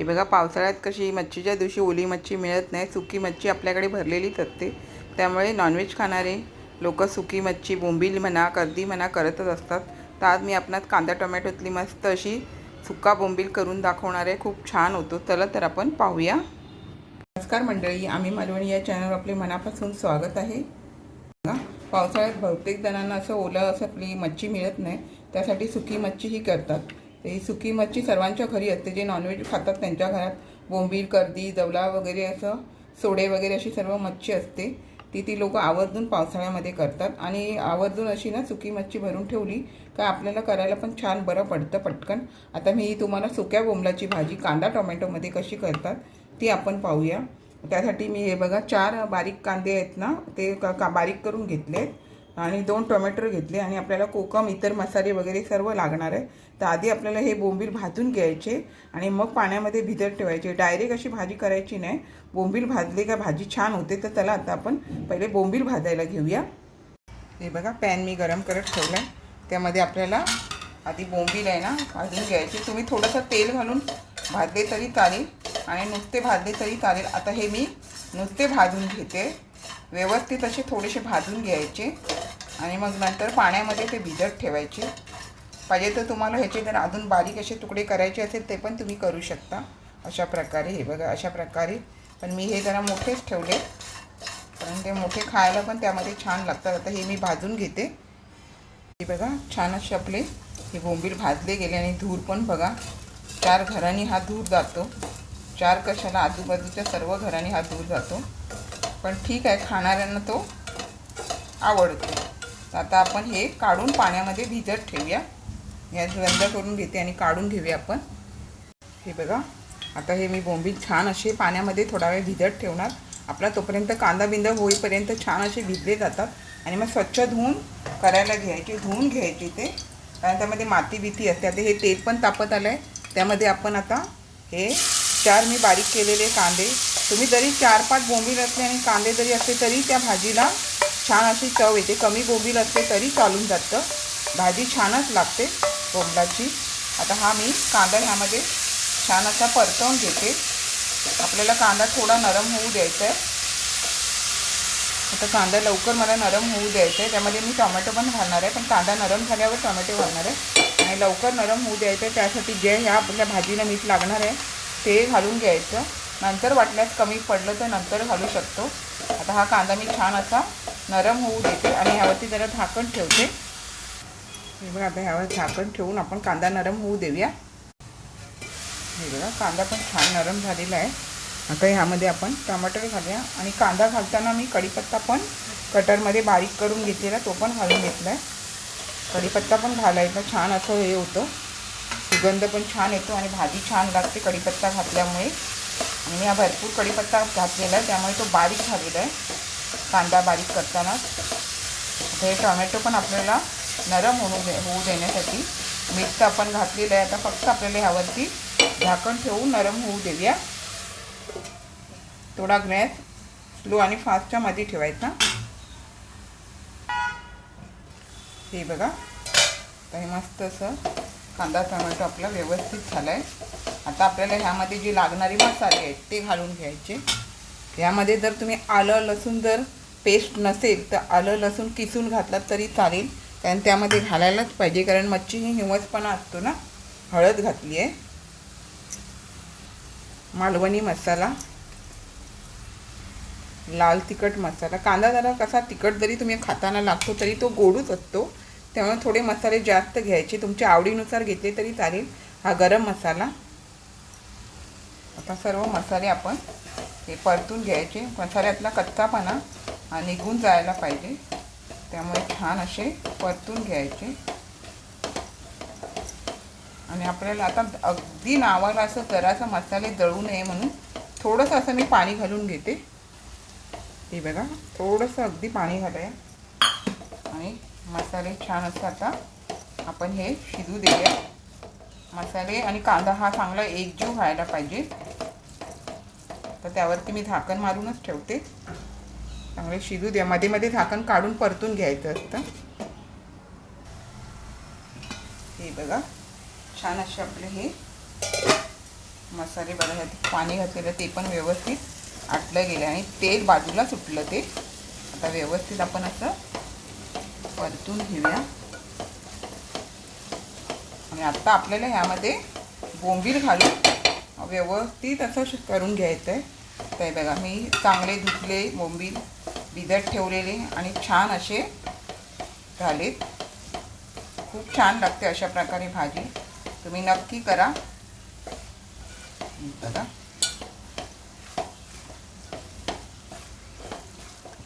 हे बघा पावसाळ्यात कशी मच्छीच्या दिवशी ओली मच्छी मिळत नाही सुकी मच्छी आपल्याकडे भरलेलीच असते. त्यामुळे नॉनव्हेज खाणारे लोक सुकी मच्छी बोंबील म्हणा कर्दी म्हणा करतच असतात. तर आज मी आपणात कांदा टोमॅटोतली मस्त अशी सुका बोंबील करून दाखवणार आहे. खूप छान होतो. चला तर आपण पाहूया. नमस्कार मंडळी आम्ही मालवणी या चॅनलवर आपले मनापासून स्वागत आहे. पावसाळ्यात बहुतेक जणांना असं ओलं असं आपली मच्छी मिळत नाही. त्यासाठी सुकी मच्छी ही करतात. तर ही सुकी मच्छी सर्वांच्या घरी असते जे नॉनव्हेज खातात त्यांच्या घरात. बोंबील कर्दी जवला वगैरे असं सोडे वगैरे अशी सर्व मच्छी असते. ती ती लोक आवर्जून पावसाळ्यामध्ये करतात. आणि आवर्जून अशी ना सुकी मच्छी भरून ठेवली का आपल्याला करायला पण छान बरं पडतं पटकन. आता मी तुम्हाला सुक्या बोंबलाची भाजी कांदा टोमॅटोमध्ये कशी करतात ती आपण पाहूया. त्यासाठी मी हे बघा चार बारीक कांदे आहेत ना ते का का बारीक करून घेतले आहेत आणि दोन टोमॅटो घेतले आणि आपल्याला कोकम इतर मसाले वगैरे सर्व लागणार आहे. तर आधी आपल्याला हे बोंबील भाजून घ्यायचे आणि मग पाण्यामध्ये भिजत ठेवायचे. डायरेक्ट अशी भाजी करायची नाही. बोंबील भाजली का भाजी छान होते तर चला आता आपण पहिले बोंबील भाजायला घेऊया. हे बघा पॅन मी गरम करत ठेवला आहे त्यामध्ये आपल्याला आधी बोंबील आहे ना भाजून घ्यायचे. तुम्ही थोडंसं तेल घालून भाजले तरी चालेल आणि नुसते भाजले तरी चालेल. आता हे मी नुसते भाजून घेते. व्यवस्थित असे थोडेसे भाजून घ्यायचे. आणि मग नंतर पाण्यामध्ये ते भिजत ठेवायचे. पाहिजे तर तुम्हाला ह्याचे जर अजून बारीक असे तुकडे करायचे असेल ते पण तुम्ही करू शकता. अशा प्रकारे हे बघा अशा प्रकारे. पण मी हे जरा मोठेच ठेवले. कारण ते मोठे खायला पण त्यामध्ये छान लागतात. आता हे मी भाजून घेते. हे बघा छान शपले हे बोंबील भाजले गेले आणि धूर पण बघा. चार घरांनी हा धूर जातो. चार कशाला? आजूबाजूच्या सर्व घरांनी हा धूर जातो. पण ठीक आहे खाणाऱ्यांना तो आवडतो. आता आपण हे काढून पाण्यामध्ये भिजत ठेवूया. गॅस बंद करून घेते आणि काढून घेऊया आपण. हे बघा. आता हे मी बोंबील छान असे पाण्यामध्ये थोडा वेळ भिजत ठेवणार. आपला तोपर्यंत कांदा बिंदा होईपर्यंत छान असे भिजले जातात. आणि मग स्वच्छ धुवून करायला घ्यायचे धुवून घ्यायचे ते. कारण त्यामध्ये माती बिती असते. आता हे तेल पण तापत आलं आहे त्यामध्ये आपण आता हे चार मी बारीक केलेले कांदे. तुम्ही जरी चार पाच बोंबील असले आणि कांदे जरी असले तरी त्या भाजीला छान अशी चव येते. कमी बोंबील असले तरी चालून जातं. भाजी छानच लागते बोंबलाची. आता हा मी कांदा ह्यामध्ये छान असा परतवून घेते. आपल्याला कांदा थोडा नरम होऊ द्यायचा आहे. आता कांदा लवकर मला नरम होऊ द्यायचा आहे. त्यामध्ये मी टोमॅटो पण घालणार आहे. पण कांदा नरम झाल्यावर टोमॅटो घालणार आहे. आणि लवकर नरम होऊ द्यायचं आहे. त्यासाठी जे ह्या आपल्या भाजीला मीठ लागणार आहे ते घालून घ्यायचं. नंतर वाटल्यास कमी पडलं तर नंतर घालू शकतो. आता हा कांदा मी छान असा नरम होऊ देते. आणि ह्यावरती जरा झाकण ठेवते. हे बघा आता ह्यावर झाकण ठेवून आपण कांदा नरम होऊ देऊया. हे बघा कांदा पण छान नरम झालेला आहे. आता ह्यामध्ये आपण टमाटर घालूया. आणि कांदा घालताना मी कढीपत्ता पण कटरमध्ये बारीक करून घेतलेला तो पण घालून घेतला आहे कढीपत्ता पण घालायचा छान असं हे होतं. सुगंध पण छान येतो आणि भाजी छान लागते कढीपत्ता घातल्यामुळे. आणि हा भरपूर कढीपत्ता घातलेला आहे त्यामुळे तो बारीक झालेला आहे. कांदा बारीक करताना. हे टोमॅटो पण आपल्याला नरम होऊ दे होऊ देण्यासाठी. मीठ तर आपण घातलेलं आहे आता फक्त आपल्याला ह्यावरती झाकण ठेवून नरम होऊ देऊया. थोडा गॅस स्लो आणि फास्टच्या मध्ये ठेवायचा. हे बघा. तर हे मस्त असं कांदा टोमॅटो आपला व्यवस्थित झाला आहे आता आपल्याला ह्यामध्ये जे लागणारे मसाले आहेत ते घालून घ्यायचे. यामध्ये जर तुम्ही आलं लसूण जर पेस्ट नसेल तर आलं लसूण किसून घातलात तरी चालेल. कारण त्यामध्ये घालायलाच पाहिजे कारण मच्छी ही हिमसपणा असतो ना. हळद घातली आहे. मालवणी मसाला. लाल तिखट मसाला. कांदा जरा कसा तिखट जरी तुम्ही खाताना लागतो तरी तो गोडूच असतो. त्यामुळे थोडे मसाले जास्त घ्यायचे. तुमच्या आवडीनुसार घेतले तरी चालेल. हा गरम मसाला. आता सर्व मसाले आपण हे परतून घ्यायचे. मसाल्यातला कच्चापणा हा निघून जायला पाहिजे. त्यामुळे छान असे परतून घ्यायचे. आणि आपल्याला आता अगदी नावाला असं जरासं मसाले जळू नये म्हणून थोडंसं असं मी पाणी घालून घेते. हे बघा थोडंसं अगदी पाणी घालूया. आणि मसाले छान असं आता आपण हे शिजू देऊया. मसाले आणि कांदा हा चांगला एकजीव व्हायला पाहिजे. तर त्यावरती मी झाकण मारूनच ठेवते. चांगले शिजू द्या. मध्ये मध्ये झाकण काढून परतून घ्यायचं असतं. हे बघा. छान असे आपले हे मसाले बघा. पाणी घातलेलं ते पण व्यवस्थित आटलं गेलं आणि तेल बाजूला सुटलं ते. आता व्यवस्थित आपण असं परतून घेऊया. आणि आत्ता आपल्याला ह्यामध्ये बोंबील घालून व्यवस्थित असं करून घ्यायचं आहे तर बघा मी चांगले धुतले बोंबील भिजत ठेवलेले आणि छान असे झालेत. खूप छान लागते अशा प्रकारे भाजी. तुम्ही नक्की करा. बघा.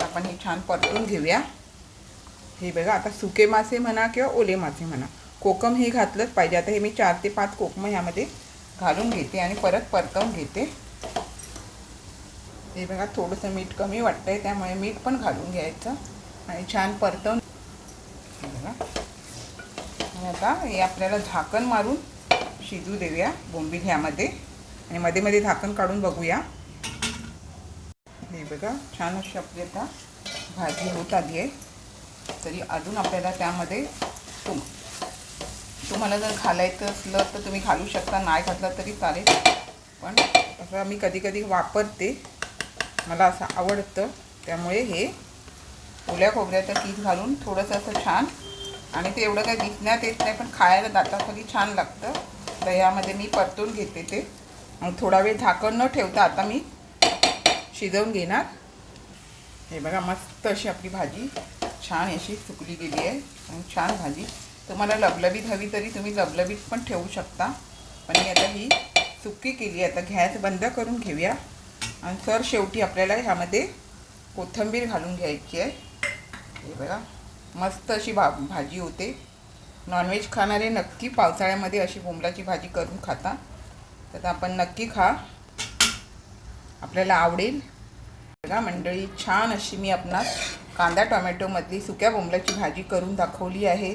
आपण हे छान परतून घेऊया. हे बघा आता सुके मासे म्हणा किंवा ओले मासे म्हणा. कोकम हे घातलंच पाहिजे. आता हे मी चार ते पाच कोकम ह्यामध्ये घालून घेते आणि परत परतवून घेते. हे बघा थोडंसं मीठ कमी वाटतंय त्यामुळे मीठ पण घालून घ्यायचं आणि छान परतवून बघा. आता हे आपल्याला झाकण मारून शिजू देऊया बोंबील ह्यामध्ये आणि मध्ये मध्ये झाकण काढून बघूया. हे बघा छान अशी आपली आता भाजी होत आली आहे. तरी अजून आपल्याला त्यामध्ये तुम तुम्हाला जर घालायचं असलं तर तुम्ही घालू शकता नाही घातलं तरी चालेल. पण असं मी कधी कधी वापरते. मला असं आवडतं. त्यामुळे हे ओल्या खोबऱ्याचं किस घालून थोडंसं असं छान आणि ते एवढं काही दिसण्यात येत नाही पण खायला दाताखाली छान लागतं. तर यामध्ये मी परतून घेते ते. मग थोडा वेळ झाकण न ठेवता आता मी शिजवून घेणार. हे बघा मस्त अशी आपली भाजी छान अशी सुकली गेली आहे आणि छान भाजी. तुम्हाला लबलबीत हवी तरी तुम्ही लबलबीत पण ठेवू शकता. पण मी आता ही सुकी केली आहे. आता गॅस बंद करून घेऊया. आणि सर शेवटी आपल्याला ह्यामध्ये कोथिंबीर घालून घ्यायची आहे. हे बघा मस्त अशी भा भाजी होते. नॉनव्हेज खाणारे नक्की पावसाळ्यामध्ये अशी बोंबलाची भाजी करून खाता. तर आपण नक्की खा. आपल्याला आवडेल. बघा मंडळी छान अशी मी आपणास कांदा टोमॅटोमधली सुक्या बोंबलाची भाजी करून दाखवली आहे